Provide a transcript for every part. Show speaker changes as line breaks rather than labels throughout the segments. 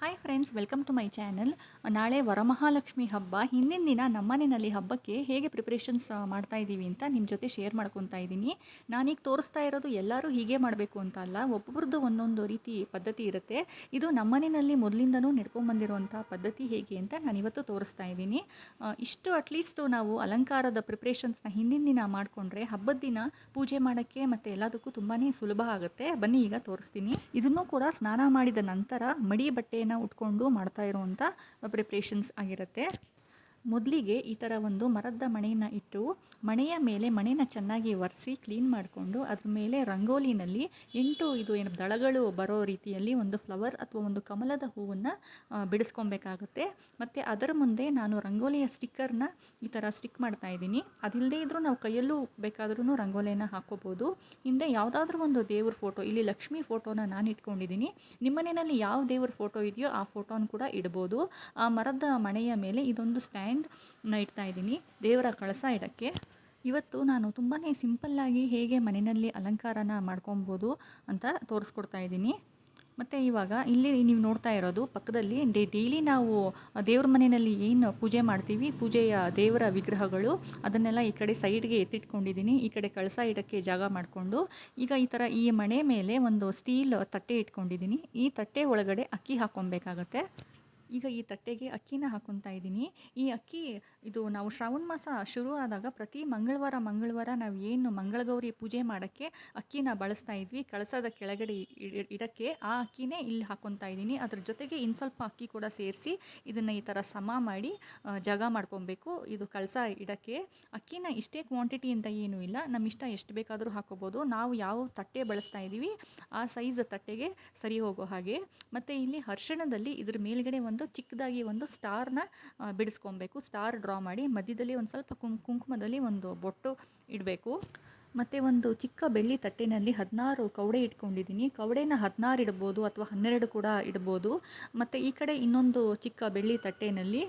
Hi friends welcome to my channel ನಾಳೆ ವರಮಹಾಲಕ್ಷ್ಮಿ ಹಬ್ಬ. ಹಿಂದಿನ ದಿನ ನಮ್ಮನೆಯಲ್ಲಿ ಹಬ್ಬಕ್ಕೆ ಹೇಗೆ ಪ್ರಿಪ್ರೇಷನ್ಸ್ ಮಾಡ್ತಾ ಇದ್ದೀವಿ ಅಂತ ನಿಮ್ಮ ಜೊತೆ ಶೇರ್ ಮಾಡ್ಕೊತಾ ಇದ್ದೀನಿ ನಾನೀಗ ತೋರಿಸ್ತಾ ಇರೋದು ಎಲ್ಲರೂ ಹೀಗೆ ಮಾಡಬೇಕು ಅಂತ ಅಲ್ಲ, ಒಬ್ಬೊಬ್ರದ್ದು ಒಂದೊಂದು ರೀತಿ ಪದ್ಧತಿ ಇರುತ್ತೆ. ಇದು ನಮ್ಮನೆಯಲ್ಲಿ ಮೊದಲಿಂದನೂ ನಡ್ಕೊಂಬಂದಿರುವಂಥ ಪದ್ಧತಿ ಹೇಗೆ ಅಂತ ನಾನಿವತ್ತು ತೋರಿಸ್ತಾ ಇದ್ದೀನಿ ಇಷ್ಟು ಅಟ್ಲೀಸ್ಟು ನಾವು ಅಲಂಕಾರದ ಪ್ರಿಪ್ರೇಷನ್ಸ್ನ ಹಿಂದಿನ ದಿನ ಮಾಡಿಕೊಂಡ್ರೆ ಹಬ್ಬದ ದಿನ ಪೂಜೆ ಮಾಡೋಕ್ಕೆ ಮತ್ತು ಎಲ್ಲದಕ್ಕೂ ತುಂಬಾ ಸುಲಭ ಆಗುತ್ತೆ. ಬನ್ನಿ ಈಗ ತೋರಿಸ್ತೀನಿ. ಇದನ್ನು ಕೂಡ ಸ್ನಾನ ಮಾಡಿದ ನಂತರ ಮಡಿ ಬಟ್ಟೆಯನ್ನು ಉಟ್ಕೊಂಡು ಮಾಡ್ತಾ ಇರುವಂಥ ಪ್ರಿಪ್ರೇಷನ್ಸ್ ಆಗಿರುತ್ತೆ. ಮೊದಲಿಗೆ ಈ ಥರ ಒಂದು ಮರದ ಮಣೆಯನ್ನು ಇಟ್ಟು ಮಣೆಯ ಮೇಲೆ ಮಣೆನ ಚೆನ್ನಾಗಿ ಒರೆಸಿ ಕ್ಲೀನ್ ಮಾಡಿಕೊಂಡು ಅದ್ರ ಮೇಲೆ ರಂಗೋಲಿನಲ್ಲಿ ಎಂಟು ಇದು ಏನು ದಳಗಳು ಬರೋ ರೀತಿಯಲ್ಲಿ ಒಂದು ಫ್ಲವರ್ ಅಥವಾ ಒಂದು ಕಮಲದ ಹೂವನ್ನು ಬಿಡಿಸ್ಕೊಬೇಕಾಗುತ್ತೆ. ಮತ್ತು ಅದರ ಮುಂದೆ ನಾನು ರಂಗೋಲಿಯ ಸ್ಟಿಕ್ಕರ್ನ ಈ ಥರ ಸ್ಟಿಕ್ ಮಾಡ್ತಾ ಇದ್ದೀನಿ. ಅದಿಲ್ಲದೇ ಇದ್ದರೂ ನಾವು ಕೈಯಲ್ಲೂ ಬೇಕಾದ್ರೂ ರಂಗೋಲಿಯನ್ನು ಹಾಕೋಬೋದು ಹಿಂದೆ ಯಾವುದಾದ್ರೂ ಒಂದು ದೇವ್ರ ಫೋಟೋ ಇಲ್ಲಿ ಲಕ್ಷ್ಮಿ ಫೋಟೋನ ನಾನು ಇಟ್ಕೊಂಡಿದ್ದೀನಿ. ನಿಮ್ಮನೆಯಲ್ಲಿ ಯಾವ ದೇವ್ರ ಫೋಟೋ ಇದೆಯೋ ಆ ಫೋಟೋನ ಕೂಡ ಇಡ್ಬೋದು. ಆ ಮರದ ಮಣೆಯ ಮೇಲೆ ಇದೊಂದು ಸ್ಟ್ಯಾಂಡ್ನ ಇಡ್ತಾ ಇದ್ದೀನಿ. ದೇವರ ಕಳಸ ಇಡೋಕ್ಕೆ. ಇವತ್ತು ನಾನು ತುಂಬಾ ಸಿಂಪಲ್ಲಾಗಿ ಹೇಗೆ ಮನೆಯಲ್ಲಿ ಅಲಂಕಾರನ ಮಾಡ್ಕೊಬೋದು ಅಂತ ತೋರಿಸ್ಕೊಡ್ತಾ ಇದ್ದೀನಿ. ಮತ್ತು ಇವಾಗ ಇಲ್ಲಿ ನೀವು ನೋಡ್ತಾ ಇರೋದು ಪಕ್ಕದಲ್ಲಿ ಡೇ, ಡೈಲಿ ನಾವು ದೇವ್ರ ಮನೆಯಲ್ಲಿ ಏನು ಪೂಜೆ ಮಾಡ್ತೀವಿ, ಪೂಜೆಯ ದೇವರ ವಿಗ್ರಹಗಳು, ಅದನ್ನೆಲ್ಲ ಈ ಕಡೆ ಸೈಡ್ಗೆ ಎತ್ತಿಟ್ಕೊಂಡಿದ್ದೀನಿ. ಈ ಕಡೆ ಕಳಸ ಇಡೋಕ್ಕೆ ಜಾಗ ಮಾಡಿಕೊಂಡು, ಈಗ ಈ ಥರ ಈ ಮನೆ ಮೇಲೆ ಒಂದು ಸ್ಟೀಲ್ ತಟ್ಟೆ ಇಟ್ಕೊಂಡಿದ್ದೀನಿ. ಈ ತಟ್ಟೆ ಒಳಗಡೆ ಅಕ್ಕಿ ಹಾಕ್ಕೊಬೇಕಾಗತ್ತೆ. ಈಗ ಈ ತಟ್ಟೆಗೆ ಅಕ್ಕಿನ ಹಾಕೊತಾ ಇದ್ದೀನಿ. ಈ ಅಕ್ಕಿ, ಇದು ನಾವು ಶ್ರಾವಣ ಮಾಸ ಶುರು ಆದಾಗ ಪ್ರತಿ ಮಂಗಳವಾರ ಮಂಗಳವಾರ ನಾವು ಏನು ಮಂಗಳಗೌರಿ ಪೂಜೆ ಮಾಡೋಕ್ಕೆ ಅಕ್ಕಿನ ಬಳಸ್ತಾ ಇದ್ವಿ. ಕಳಸದ ಕೆಳಗಡೆ ಇಡ- ಇಡಕ್ಕೆ ಆ ಅಕ್ಕಿನೇ ಇಲ್ಲಿ ಹಾಕೊತಾ ಇದ್ದೀನಿ. ಅದ್ರ ಜೊತೆಗೆ ಇನ್ನು ಸ್ವಲ್ಪ ಅಕ್ಕಿ ಕೂಡ ಸೇರಿಸಿ ಇದನ್ನು ಈ ಥರ ಸಮ ಮಾಡಿ ಜಾಗ ಮಾಡ್ಕೊಬೇಕು ಇದು ಕಳಸ ಇಡಕ್ಕೆ. ಅಕ್ಕಿನ ಇಷ್ಟೇ ಕ್ವಾಂಟಿಟಿ ಅಂತ ಏನೂ ಇಲ್ಲ. ನಮ್ಮ ಇಷ್ಟ ಎಷ್ಟು ಬೇಕಾದರೂ ಹಾಕೋಬೋದು. ನಾವು ಯಾವ ತಟ್ಟೆ ಬಳಸ್ತಾ ಇದ್ದೀವಿ, ಆ ಸೈಜ್ ತಟ್ಟೆಗೆ ಸರಿ ಹೋಗೋ ಹಾಗೆ. ಮತ್ತು ಇಲ್ಲಿ ಹರ್ಷಣದಲ್ಲಿ ಇದ್ರ ಮೇಲ್ಗಡೆ ಒಂದು ಚಿಕ್ಕದಾಗಿ ಒಂದು ಸ್ಟಾರ್ನ ಬಿಡಿಸ್ಕೊಬೇಕು. ಸ್ಟಾರ್ ಡ್ರಾ ಮಾಡಿ ಮಧ್ಯದಲ್ಲಿ ಒಂದು ಸ್ವಲ್ಪ ಕುಂ, ಕುಂಕುಮದಲ್ಲಿ ಒಂದು ಬೊಟ್ಟು ಇಡಬೇಕು. ಮತ್ತು ಒಂದು ಚಿಕ್ಕ ಬೆಳ್ಳಿ ತಟ್ಟೆನಲ್ಲಿ ಹದಿನಾರು ಕವಡೆ ಇಟ್ಕೊಂಡಿದ್ದೀನಿ. ಕವಡೆನ ಹದಿನಾರು ಇಡ್ಬೋದು ಅಥವಾ ಹನ್ನೆರಡು ಕೂಡ ಇಡ್ಬೋದು. ಮತ್ತು ಈ ಕಡೆ ಇನ್ನೊಂದು ಚಿಕ್ಕ ಬೆಳ್ಳಿ ತಟ್ಟೆನಲ್ಲಿ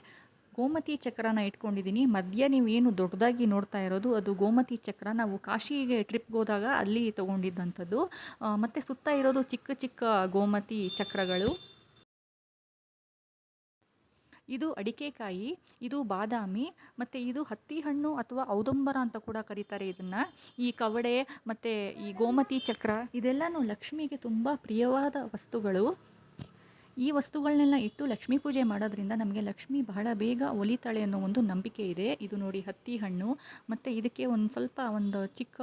ಗೋಮತಿ ಚಕ್ರನ ಇಟ್ಕೊಂಡಿದ್ದೀನಿ. ಮಧ್ಯ ನೀವು ಏನು ದೊಡ್ಡದಾಗಿ ನೋಡ್ತಾ ಇರೋದು, ಅದು ಗೋಮತಿ ಚಕ್ರ. ನಾವು ಕಾಶಿಗೆ ಟ್ರಿಪ್ಗೆ ಹೋದಾಗ ಅಲ್ಲಿ ತೊಗೊಂಡಿದ್ದಂಥದ್ದು. ಮತ್ತು ಸುತ್ತ ಇರೋದು ಚಿಕ್ಕ ಚಿಕ್ಕ ಗೋಮತಿ ಚಕ್ರಗಳು. ಇದು ಅಡಿಕೆಕಾಯಿ, ಇದು ಬಾದಾಮಿ, ಮತ್ತು ಇದು ಹತ್ತಿ ಹಣ್ಣು ಅಥವಾ ಔದಂಬರ ಅಂತ ಕೂಡ ಕರೀತಾರೆ ಇದನ್ನು. ಈ ಕವಡೆ, ಮತ್ತು ಈ ಗೋಮತಿ ಚಕ್ರ, ಇದೆಲ್ಲನೂ ಲಕ್ಷ್ಮಿಗೆ ತುಂಬ ಪ್ರಿಯವಾದ ವಸ್ತುಗಳು. ಈ ವಸ್ತುಗಳನ್ನೆಲ್ಲ ಇಟ್ಟು ಲಕ್ಷ್ಮೀ ಪೂಜೆ ಮಾಡೋದ್ರಿಂದ ನಮಗೆ ಲಕ್ಷ್ಮಿ ಬಹಳ ಬೇಗ ಒಲಿತಾಳೆ ಅನ್ನೋ ಒಂದು ನಂಬಿಕೆ ಇದೆ. ಇದು ನೋಡಿ ಹತ್ತಿ ಹಣ್ಣು, ಮತ್ತು ಇದಕ್ಕೆ ಒಂದು ಸ್ವಲ್ಪ ಒಂದು ಚಿಕ್ಕ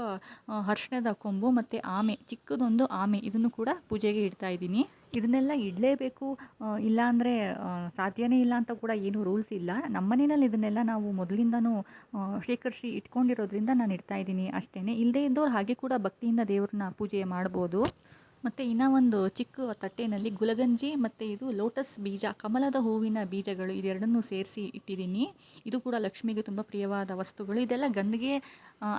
ಹರ್ಷಣದ ಕೊಂಬು, ಮತ್ತು ಆಮೆ, ಚಿಕ್ಕದೊಂದು ಆಮೆ, ಇದನ್ನು ಕೂಡ ಪೂಜೆಗೆ ಇಡ್ತಾ ಇದ್ದೀನಿ. ಇದನ್ನೆಲ್ಲ ಇಡಲೇಬೇಕು. ಇಲ್ಲಾಂದರೆ ಸಾಧ್ಯನೇ ಇಲ್ಲ ಅಂತ ಕೂಡ ಏನು ರೂಲ್ಸ್ ಇಲ್ಲ. ನಮ್ಮ ಮನೆಯಲ್ಲಿ ಇದನ್ನೆಲ್ಲ ನಾವು ಮೊದಲಿಂದನೂ ಶೇಖರಿಸಿ ಇಟ್ಕೊಂಡಿರೋದ್ರಿಂದ ನಾನು ಇಡ್ತಾ ಇದ್ದೀನಿ ಅಷ್ಟೇ ಇಲ್ಲದೇ ಇದ್ದವ್ರು ಹಾಗೆ ಕೂಡ ಭಕ್ತಿಯಿಂದ ದೇವ್ರನ್ನ ಪೂಜೆ ಮಾಡ್ಬೋದು. ಮತ್ತು ಇನ್ನೂ ಒಂದು ಚಿಕ್ಕ ತಟ್ಟೆನಲ್ಲಿ ಗುಲಗಂಜಿ ಮತ್ತು ಇದು ಲೋಟಸ್ ಬೀಜ, ಕಮಲದ ಹೂವಿನ ಬೀಜಗಳು ಇದೆರಡನ್ನೂ ಸೇರಿಸಿ ಇಟ್ಟಿದ್ದೀನಿ. ಇದು ಕೂಡ ಲಕ್ಷ್ಮಿಗೆ ತುಂಬ ಪ್ರಿಯವಾದ ವಸ್ತುಗಳು. ಇದೆಲ್ಲ ಗಂದಿಗೆ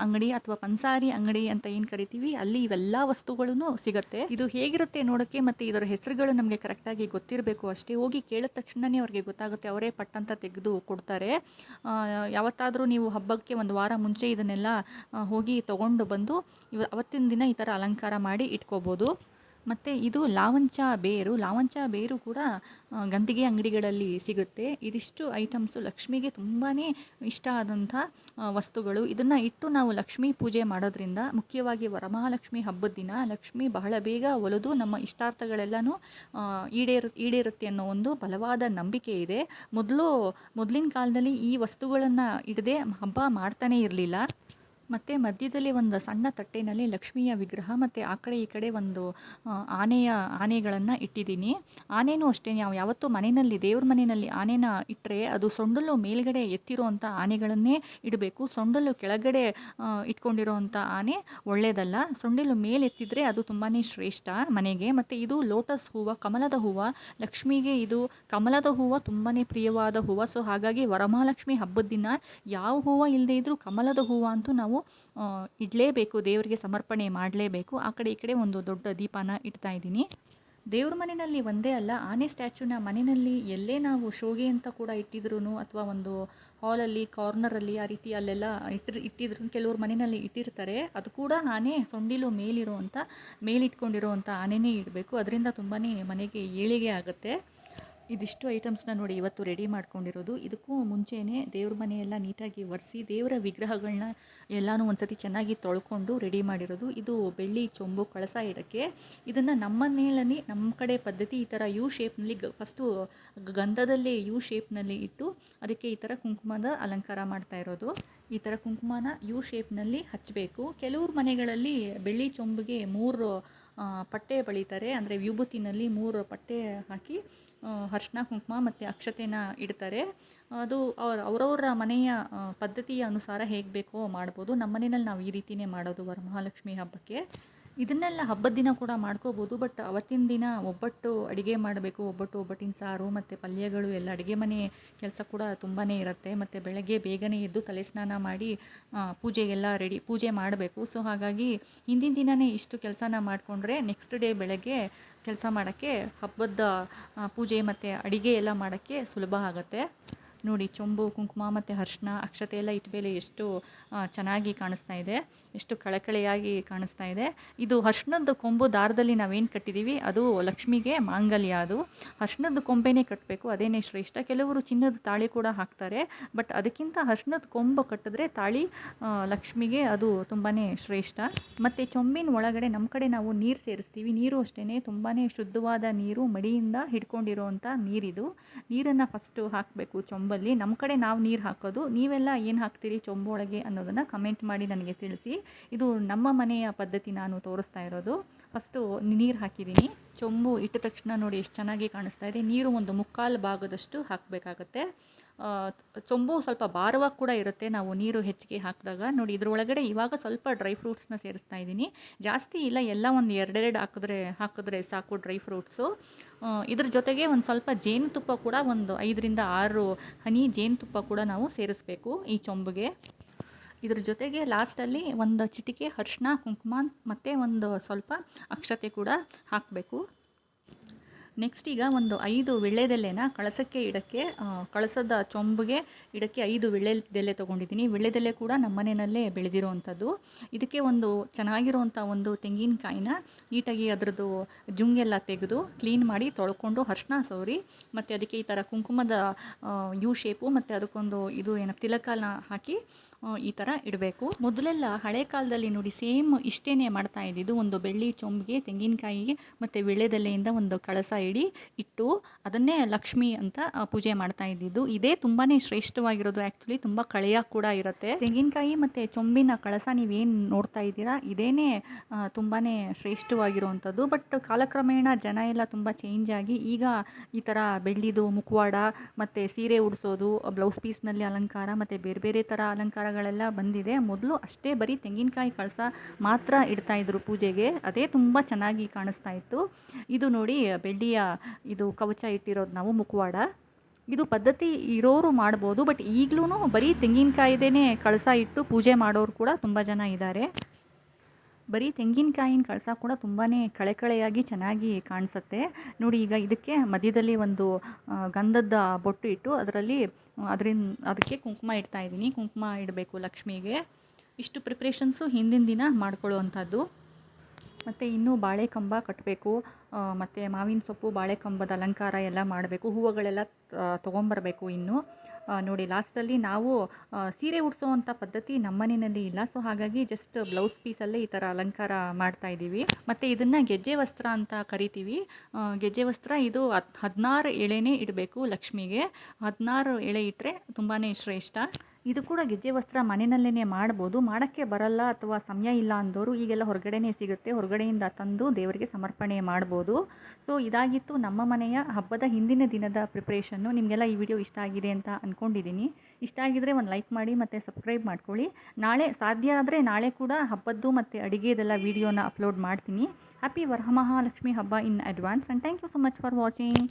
ಅಂಗಡಿ ಅಥವಾ ಪನ್ಸಾರಿ ಅಂಗಡಿ ಅಂತ ಏನು ಕರಿತೀವಿ, ಅಲ್ಲಿ ಇವೆಲ್ಲ ವಸ್ತುಗಳೂ ಸಿಗುತ್ತೆ. ಇದು ಹೇಗಿರುತ್ತೆ ನೋಡೋಕ್ಕೆ ಮತ್ತು ಇದರ ಹೆಸರುಗಳು ನಮಗೆ ಕರೆಕ್ಟಾಗಿ ಗೊತ್ತಿರಬೇಕು ಅಷ್ಟೇ. ಹೋಗಿ ಕೇಳಿದ ತಕ್ಷಣವೇ ಅವ್ರಿಗೆ ಗೊತ್ತಾಗುತ್ತೆ, ಅವರೇ ಪಟ್ಟಂತ ತೆಗೆದು ಕೊಡ್ತಾರೆ. ಯಾವತ್ತಾದರೂ ನೀವು ಹಬ್ಬಕ್ಕೆ ಒಂದು ವಾರ ಮುಂಚೆ ಇದನ್ನೆಲ್ಲ ಹೋಗಿ ತೊಗೊಂಡು ಬಂದು ಇವ, ಅವತ್ತಿನ ದಿನ ಈ ಥರ ಅಲಂಕಾರ ಮಾಡಿ ಇಟ್ಕೋಬೋದು. ಮತ್ತು ಇದು ಲಾವಂಚ ಬೇರು ಲಾವಂಚ ಬೇರು ಕೂಡ ಗಂದಿಗೆ ಅಂಗಡಿಗಳಲ್ಲಿ ಸಿಗುತ್ತೆ. ಇದಿಷ್ಟು ಐಟಮ್ಸು ಲಕ್ಷ್ಮಿಗೆ ತುಂಬಾ ಇಷ್ಟ ಆದಂಥ ವಸ್ತುಗಳು. ಇದನ್ನು ಇಟ್ಟು ನಾವು ಲಕ್ಷ್ಮೀ ಪೂಜೆ ಮಾಡೋದ್ರಿಂದ ಮುಖ್ಯವಾಗಿ ವರಮಹಾಲಕ್ಷ್ಮಿ ಹಬ್ಬದ ದಿನ ಲಕ್ಷ್ಮಿ ಬಹಳ ಬೇಗ ಒಲಿದು ನಮ್ಮ ಇಷ್ಟಾರ್ಥಗಳೆಲ್ಲನೂ ಈಡೇರು, ಈಡೇರುತ್ತೆ ಅನ್ನೋ ಒಂದು ಬಲವಾದ ನಂಬಿಕೆ ಇದೆ. ಮೊದಲು, ಮೊದಲಿನ ಕಾಲದಲ್ಲಿ ಈ ವಸ್ತುಗಳನ್ನು ಇಡದೆ ಹಬ್ಬ ಮಾಡ್ತಾನೇ ಇರಲಿಲ್ಲ. ಮತ್ತು ಮಧ್ಯದಲ್ಲಿ ಒಂದು ಸಣ್ಣ ತಟ್ಟೆನಲ್ಲಿ ಲಕ್ಷ್ಮಿಯ ವಿಗ್ರಹ ಮತ್ತು ಆ ಕಡೆ ಈ ಕಡೆ ಒಂದು ಆನೆಯ ಆನೆಗಳನ್ನು ಇಟ್ಟಿದ್ದೀನಿ. ಆನೆನೂ ಅಷ್ಟೇ, ನಾವು ಯಾವತ್ತೂ ಮನೆಯಲ್ಲಿ, ದೇವ್ರ ಮನೆಯಲ್ಲಿ ಆನೆನ ಇಟ್ಟರೆ ಅದು ಸೊಂಡಲು ಮೇಲ್ಗಡೆ ಎತ್ತಿರುವಂಥ ಆನೆಗಳನ್ನೇ ಇಡಬೇಕು. ಸೊಂಡಲು ಕೆಳಗಡೆ ಇಟ್ಕೊಂಡಿರೋವಂಥ ಆನೆ ಒಳ್ಳೆಯದಲ್ಲ. ಸೊಂಡಲು ಮೇಲೆ ಎತ್ತಿದ್ರೆ ಅದು ತುಂಬಾ ಶ್ರೇಷ್ಠ ಮನೆಗೆ. ಮತ್ತು ಇದು ಲೋಟಸ್ ಹೂವು, ಕಮಲದ ಹೂವು. ಲಕ್ಷ್ಮಿಗೆ ಇದು ಕಮಲದ ಹೂವು ತುಂಬಾ ಪ್ರಿಯವಾದ ಹೂವು. ಸೊ ಹಾಗಾಗಿ ವರಮಹಾಲಕ್ಷ್ಮಿ ಹಬ್ಬದ ದಿನ ಯಾವ ಹೂವು ಇಲ್ಲದೇ ಇದ್ದರೂ ಕಮಲದ ಹೂವು ಅಂತೂ ನಾವು ಆ, ಇಡಲೇಬೇಕು ದೇವರಿಗೆ ಸಮರ್ಪಣೆ ಮಾಡಲೇಬೇಕು. ಆ ಕಡೆ ಈ ಕಡೆ ಒಂದು ದೊಡ್ಡ ದೀಪನ ಇಡ್ತಾ ಇದ್ದೀನಿ. ದೇವ್ರ ಮನೆಯಲ್ಲಿ ಒಂದೇ ಅಲ್ಲ ಆನೆ ಸ್ಟ್ಯಾಚುನ ಮನೆಯಲ್ಲಿ ಎಲ್ಲೇ ನಾವು ಶೋಗೆ ಅಂತ ಕೂಡ ಇಟ್ಟಿದ್ರು ಅಥವಾ ಒಂದು ಹಾಲಲ್ಲಿ ಕಾರ್ನರಲ್ಲಿ ಆ ರೀತಿ ಅಲ್ಲೆಲ್ಲ ಇಟ್ಟಿರ್ ಇಟ್ಟಿದ್ರು ಕೆಲವ್ರ ಮನೆಯಲ್ಲಿ ಇಟ್ಟಿರ್ತಾರೆ. ಅದು ಕೂಡ ಆನೆ ಸೊಂಡಿಲು ಮೇಲಿರುವಂಥ ಮೇಲಿಟ್ಕೊಂಡಿರುವಂಥ ಆನೆನೇ ಇಡಬೇಕು. ಅದರಿಂದ ತುಂಬಾ ಮನೆಗೆ ಏಳಿಗೆ ಆಗುತ್ತೆ. ಇದಿಷ್ಟು ಐಟಮ್ಸ್ನ ನೋಡಿ ಇವತ್ತು ರೆಡಿ ಮಾಡ್ಕೊಂಡಿರೋದು. ಇದಕ್ಕೂ ಮುಂಚೆನೇ ದೇವ್ರ ಮನೆಯೆಲ್ಲ ನೀಟಾಗಿ ಒರೆಸಿ, ದೇವರ ವಿಗ್ರಹಗಳನ್ನ ಎಲ್ಲನೂ ಒಂದ್ಸತಿ ಚೆನ್ನಾಗಿ ತೊಳ್ಕೊಂಡು ರೆಡಿ ಮಾಡಿರೋದು. ಇದು ಬೆಳ್ಳಿ, ಚೊಂಬು, ಕಳಸ ಇದಕ್ಕೆ ಇದನ್ನು ನಮ್ಮ ಮನೆಯಲ್ಲಿ ನಮ್ಮ ಕಡೆ ಪದ್ಧತಿ ಈ ಥರ ಯು ಶೇಪ್ನಲ್ಲಿ ಫಸ್ಟು ಗಂಧದಲ್ಲಿ ಯು ಶೇಪ್ನಲ್ಲಿ ಇಟ್ಟು ಅದಕ್ಕೆ ಈ ಥರ ಕುಂಕುಮದ ಅಲಂಕಾರ ಮಾಡ್ತಾ ಇರೋದು. ಈ ಥರ ಕುಂಕುಮನ ಯು ಶೇಪ್ನಲ್ಲಿ ಹಚ್ಚಬೇಕು ಕೆಲವ್ರ ಮನೆಗಳಲ್ಲಿ ಬೆಳ್ಳಿ, ಚೊಂಬಿಗೆ ಮೂರು ಪಟ್ಟೆ ಬಳಿತಾರೆ. ಅಂದರೆ ವಿಭೂತಿನಲ್ಲಿ ಮೂರು ಪಟ್ಟೆ ಹಾಕಿ ಅರ್ಶಿನ ಕುಂಕುಮ ಮತ್ತು ಅಕ್ಷತೆನ ಇಡ್ತಾರೆ. ಅದು ಅವ್ರ, ಅವರವರ ಮನೆಯ ಪದ್ಧತಿಯ ಅನುಸಾರ ಹೇಗೆ ಬೇಕೋ ಮಾಡ್ಬೋದು. ನಮ್ಮ ಮನೆಯಲ್ಲಿ ನಾವು ಈ ರೀತಿಯೇ ಮಾಡೋದು ವರಮಹಾಲಕ್ಷ್ಮಿ ಹಬ್ಬಕ್ಕೆ. ಇದನ್ನೆಲ್ಲ ಹಬ್ಬದ ದಿನ ಕೂಡ ಮಾಡ್ಕೋಬೋದು ಬಟ್ ಅವತ್ತಿನ ದಿನ ಒಬ್ಬಟ್ಟು ಅಡುಗೆ ಮಾಡಬೇಕು, ಒಬ್ಬಟ್ಟು ಒಬ್ಬಟ್ಟಿನ ಸಾರು ಮತ್ತು ಪಲ್ಯಗಳು ಎಲ್ಲ ಅಡುಗೆ ಮನೆ ಕೆಲಸ ಕೂಡ ತುಂಬಾ ಇರುತ್ತೆ. ಮತ್ತು ಬೆಳಗ್ಗೆ ಬೇಗನೆ ಎದ್ದು ತಲೆ ಸ್ನಾನ ಮಾಡಿ ಪೂಜೆ ಎಲ್ಲ ರೆಡಿ ಪೂಜೆ ಮಾಡಬೇಕು. ಸೊ ಹಾಗಾಗಿ ಹಿಂದಿನ ದಿನವೇ ಇಷ್ಟು ಕೆಲಸನ ಮಾಡಿಕೊಂಡ್ರೆ ನೆಕ್ಸ್ಟ್ ಡೇ ಬೆಳಗ್ಗೆ ಕೆಲಸ ಮಾಡೋಕ್ಕೆ ಹಬ್ಬದ ಪೂಜೆ ಮತ್ತು ಅಡುಗೆ ಎಲ್ಲ ಮಾಡೋಕ್ಕೆ ಸುಲಭ ಆಗುತ್ತೆ. ನೋಡಿ, ಚೊಂಬು, ಕುಂಕುಮ ಮತ್ತು ಅರ್ಶಿನ, ಅಕ್ಷತೆ ಎಲ್ಲ ಇಟ್ಮೇಲೆ ಎಷ್ಟು ಚೆನ್ನಾಗಿ ಕಾಣಿಸ್ತಾ ಇದೆ. ಎಷ್ಟು ಕಳಕಳೆಯಾಗಿ ಕಾಣಿಸ್ತಾ ಇದೆ. ಇದು ಅರ್ಶಿನದ ಕೊಂಬು ದಾರದಲ್ಲಿ ನಾವೇನು ಕಟ್ಟಿದ್ದೀವಿ ಅದು ಲಕ್ಷ್ಮಿಗೆ ಮಾಂಗಲ್ಯ ಅದು. ಅರ್ಶಿನದ ಕೊಂಬೆನೇ ಕಟ್ಟಬೇಕು ಅದೇನೇ ಶ್ರೇಷ್ಠ. ಕೆಲವರು ಚಿನ್ನದ ತಾಳಿ ಕೂಡ ಹಾಕ್ತಾರೆ. ಬಟ್ ಅದಕ್ಕಿಂತ ಅರ್ಶಿನದ ಕೊಂಬು ಕಟ್ಟಿದ್ರೆ ತಾಳಿ ಲಕ್ಷ್ಮಿಗೆ ಅದು ತುಂಬಾ ಶ್ರೇಷ್ಠ. ಮತ್ತು ಚೊಂಬಿನ ಒಳಗಡೆ ನಮ್ಮ ಕಡೆ ನಾವು ನೀರು ಸೇರಿಸ್ತೀವಿ. ನೀರು ಅಷ್ಟೇ ತುಂಬಾ ಶುದ್ಧವಾದ ನೀರು ಮಡಿಯಿಂದ ಹಿಡ್ಕೊಂಡಿರೋವಂಥ ನೀರಿದು. ನೀರನ್ನು ಫಸ್ಟು ಹಾಕಬೇಕು ಚೊಂಬಲ್ಲಿ. ನಮ್ಮ ಕಡೆ ನಾವು ನೀರು ಹಾಕೋದು, ನೀವೆಲ್ಲ ಏನು ಹಾಕ್ತೀರಿ ಚೊಂಬು ಒಳಗೆ ಅನ್ನೋದನ್ನು ಕಮೆಂಟ್ ಮಾಡಿ ನನಗೆ ತಿಳಿಸಿ. ಇದು ನಮ್ಮ ಮನೆಯ ಪದ್ಧತಿ ನಾನು ತೋರಿಸ್ತಾ ಇರೋದು. ಫಸ್ಟು ನೀರು ಹಾಕಿದ್ದೀನಿ. ಚೊಂಬು ಇಟ್ಟ ತಕ್ಷಣ ನೋಡಿ ಎಷ್ಟು ಚೆನ್ನಾಗಿ ಕಾಣಿಸ್ತಾ ಇದೆ. ನೀರು ಒಂದು ಮುಕ್ಕಾಲು ಭಾಗದಷ್ಟು ಹಾಕಬೇಕಾಗತ್ತೆ. ಚೊಂಬು ಸ್ವಲ್ಪ ಭಾರವಾಗಿ ಕೂಡ ಇರುತ್ತೆ. ನಾವು ನೀರು ಹೆಚ್ಚಿಗೆ ಹಾಕಿದಾಗ ನೋಡಿ ಇದರೊಳಗಡೆ ಇವಾಗ ಸ್ವಲ್ಪ ಡ್ರೈ ಫ್ರೂಟ್ಸ್ನ ಸೇರಿಸ್ತಾ ಇದ್ದೀನಿ. ಜಾಸ್ತಿ ಇಲ್ಲ, ಎಲ್ಲ ಒಂದು ಎರಡೆರಡು ಹಾಕಿದ್ರೆ ಹಾಕಿದ್ರೆ ಸಾಕು ಡ್ರೈ ಫ್ರೂಟ್ಸು. ಇದ್ರ ಜೊತೆಗೆ ಒಂದು ಸ್ವಲ್ಪ ಜೇನುತುಪ್ಪ ಕೂಡ ಒಂದು ಐದರಿಂದ ಆರು ಹನಿ ಜೇನುತುಪ್ಪ ಕೂಡ ನಾವು ಸೇರಿಸ್ಬೇಕು ಈ ಚೊಂಬಿಗೆ. ಇದ್ರ ಜೊತೆಗೆ ಲಾಸ್ಟಲ್ಲಿ ಒಂದು ಚಿಟಿಕೆ ಅರಿಶಿನ ಕುಂಕುಮ ಮತ್ತು ಒಂದು ಸ್ವಲ್ಪ ಅಕ್ಷತೆ ಕೂಡ ಹಾಕಬೇಕು. ನೆಕ್ಸ್ಟ್ ಈಗ ಒಂದು ಐದು ವಿಳ್ಳೆದೆಲೆನ ಕಳಸಕ್ಕೆ ಇಡಕ್ಕೆ ಕಳಸದ ಚೊಂಬಿಗೆ ಇಡಕ್ಕೆ ಐದು ವಿಳ್ಳೆದೆಲೆ ತೊಗೊಂಡಿದ್ದೀನಿ. ವಿಳ್ಳೆದೆಲೆ ಕೂಡ ನಮ್ಮ ಮನೆಯಲ್ಲೇ ಬೆಳೆದಿರೋವಂಥದ್ದು. ಇದಕ್ಕೆ ಒಂದು ಚೆನ್ನಾಗಿರುವಂಥ ಒಂದು ತೆಂಗಿನಕಾಯಿನ ನೀಟಾಗಿ ಅದರದ್ದು ಜುಂಗೆಲ್ಲ ತೆಗೆದು ಕ್ಲೀನ್ ಮಾಡಿ ತೊಳ್ಕೊಂಡು ಅರ್ಶಿನ ಸೌರಿ ಮತ್ತು ಅದಕ್ಕೆ ಈ ಥರ ಕುಂಕುಮದ ಯು ಶೇಪು, ಮತ್ತು ಅದಕ್ಕೊಂದು ಇದು ಏನು, ತಿಲಕನ ಹಾಕಿ ಈ ಥರ ಇಡಬೇಕು. ಮೊದಲೆಲ್ಲ ಹಳೆ ಕಾಲದಲ್ಲಿ ನೋಡಿ ಸೇಮ್ ಇಷ್ಟೇನೆ ಮಾಡ್ತಾ ಇದ್ದಿದ್ದು. ಒಂದು ಬೆಳ್ಳಿ ಚೊಂಬಿಗೆ, ತೆಂಗಿನಕಾಯಿಗೆ, ಮತ್ತು ವಿಳ್ಳೆದೆಲೆಯಿಂದ ಒಂದು ಕಳಸ ಇಡಿ, ಇಟ್ಟು ಅದನ್ನೇ ಲಕ್ಷ್ಮಿ ಅಂತ ಪೂಜೆ ಮಾಡ್ತಾ ಇದ್ದಿದ್ದು. ಇದೇ ತುಂಬಾ ಶ್ರೇಷ್ಠವಾಗಿರೋದು ಆ್ಯಕ್ಚುಲಿ ತುಂಬ ಕಳೆಯ ಕೂಡ ಇರುತ್ತೆ. ತೆಂಗಿನಕಾಯಿ ಮತ್ತು ಚೊಂಬಿನ ಕಳಸ ನೀವೇನು ನೋಡ್ತಾ ಇದ್ದೀರಾ? ಇದೇನೇ ತುಂಬಾ ಶ್ರೇಷ್ಠವಾಗಿರುವಂಥದ್ದು ಬಟ್ ಕಾಲಕ್ರಮೇಣ ಜನ ಎಲ್ಲ ತುಂಬ ಚೇಂಜ್ ಆಗಿ, ಈಗ ಈ ಥರ ಬೆಳ್ಳಿದು ಮುಖವಾಡ ಮತ್ತು ಸೀರೆ ಉಡಿಸೋದು ಬ್ಲೌಸ್ ಪೀಸ್ನಲ್ಲಿ ಅಲಂಕಾರ ಮತ್ತು ಬೇರೆ ಬೇರೆ ಥರ ಅಲಂಕಾರಗಳೆಲ್ಲ ಬಂದಿದೆ. ಮೊದಲು ಅಷ್ಟೇ ಬರೀ ತೆಂಗಿನಕಾಯಿ ಕಳಸ ಮಾತ್ರ ಇಡ್ತಾ ಇದ್ರು ಪೂಜೆಗೆ. ಅದೇ ತುಂಬ ಚೆನ್ನಾಗಿ ಕಾಣಿಸ್ತಾ ಇತ್ತು. ಇದು ನೋಡಿ ಬೆಳ್ಳಿಯ ಇದು ಕವಚ ಇಟ್ಟಿರೋದು ನಾವು ಮುಖವಾಡ. ಇದು ಪದ್ಧತಿ ಇರೋರು ಮಾಡ್ಬೋದು, ಬಟ್ ಈಗಲೂ ಬರೀ ತೆಂಗಿನಕಾಯಿದೇನೆ ಕಳಸ ಇಟ್ಟು ಪೂಜೆ ಮಾಡೋರು ಕೂಡ ತುಂಬ ಜನ ಇದ್ದಾರೆ. ಬರೀ ತೆಂಗಿನಕಾಯಿನ ಕಳಸ ಕೂಡ ತುಂಬಾ ಕಳೆಕಳೆಯಾಗಿ ಚೆನ್ನಾಗಿ ಕಾಣಿಸುತ್ತೆ. ನೋಡಿ ಈಗ ಇದಕ್ಕೆ ಮಧ್ಯದಲ್ಲಿ ಒಂದು ಗಂಧದ ಬೊಟ್ಟು ಇಟ್ಟು ಅದರಲ್ಲಿ, ಅದರಿಂದ, ಅದಕ್ಕೆ ಕುಂಕುಮ ಇಡ್ತಾ ಇದ್ದೀನಿ. ಕುಂಕುಮ ಇಡಬೇಕು ಲಕ್ಷ್ಮಿಗೆ. ಇಷ್ಟು ಪ್ರಿಪ್ರೇಷನ್ಸು ಹಿಂದಿನ ದಿನ ಮಾಡ್ಕೊಳ್ಳುವಂಥದ್ದು. ಮತ್ತು ಇನ್ನೂ ಬಾಳೆ ಕಂಬ ಕಟ್ಟಬೇಕು ಮತ್ತು ಮಾವಿನ ಸೊಪ್ಪು ಬಾಳೆ ಕಂಬದ ಅಲಂಕಾರ ಎಲ್ಲ ಮಾಡಬೇಕು, ಹೂವುಗಳೆಲ್ಲ ತೊಗೊಂಬರಬೇಕು ಇನ್ನು. ನೋಡಿ, ಲಾಸ್ಟಲ್ಲಿ ನಾವು ಸೀರೆ ಉಡಿಸೋವಂಥ ಪದ್ಧತಿ ನಮ್ಮ ಮನೆಯಲ್ಲಿ ಇಲ್ಲ. ಸೊ ಹಾಗಾಗಿ ಜಸ್ಟ್ ಬ್ಲೌಸ್ ಪೀಸಲ್ಲೇ ಈ ಥರ ಅಲಂಕಾರ ಮಾಡ್ತಾ ಇದ್ದೀವಿ. ಮತ್ತು ಇದನ್ನು ಗೆಜ್ಜೆ ವಸ್ತ್ರ ಅಂತ ಕರಿತೀವಿ. ಗೆಜ್ಜೆ ವಸ್ತ್ರ ಇದು ಹದ್ ಹದಿನಾರು ಎಳೆನೇ ಇಡಬೇಕು ಲಕ್ಷ್ಮಿಗೆ. ಹದಿನಾರು ಎಳೆ ಇಟ್ಟರೆ ತುಂಬಾ ಶ್ರೇಷ್ಠ. ಇದು ಕೂಡ ಗೆಜ್ಜೆ ವಸ್ತ್ರ ಮನೆಯಲ್ಲೇ ಮಾಡ್ಬೋದು. ಮಾಡೋಕ್ಕೆ ಬರಲ್ಲ ಅಥವಾ ಸಮಯ ಇಲ್ಲ ಅಂದವರು ಈಗೆಲ್ಲ ಹೊರಗಡೆನೇ ಸಿಗುತ್ತೆ. ಹೊರಗಡೆಯಿಂದ ತಂದು ದೇವರಿಗೆ ಸಮರ್ಪಣೆ ಮಾಡ್ಬೋದು. ಸೊ ಇದಾಗಿತ್ತು ನಮ್ಮ ಮನೆಯ ಹಬ್ಬದ ಹಿಂದಿನ ದಿನದ ಪ್ರಿಪ್ರೇಷನ್ನು ನಿಮಗೆಲ್ಲ ಈ ವಿಡಿಯೋ ಇಷ್ಟ ಆಗಿದೆ ಅಂತ ಅಂದ್ಕೊಂಡಿದ್ದೀನಿ ಇಷ್ಟ ಆಗಿದ್ದರೆ ಒಂದು ಲೈಕ್ ಮಾಡಿ ಮತ್ತು ಸಬ್ಸ್ಕ್ರೈಬ್ ಮಾಡ್ಕೊಳ್ಳಿ. ನಾಳೆ ಸಾಧ್ಯ ಆದರೆ ನಾಳೆ ಕೂಡ ಹಬ್ಬದ್ದು ಮತ್ತು ಅಡುಗೆದೆಲ್ಲ ವಿಡಿಯೋನ ಅಪ್ಲೋಡ್ ಮಾಡ್ತೀನಿ. ಹ್ಯಾಪಿ ವರಮಹಾಲಕ್ಷ್ಮಿ ಹಬ್ಬ in advance and thank you so much for watching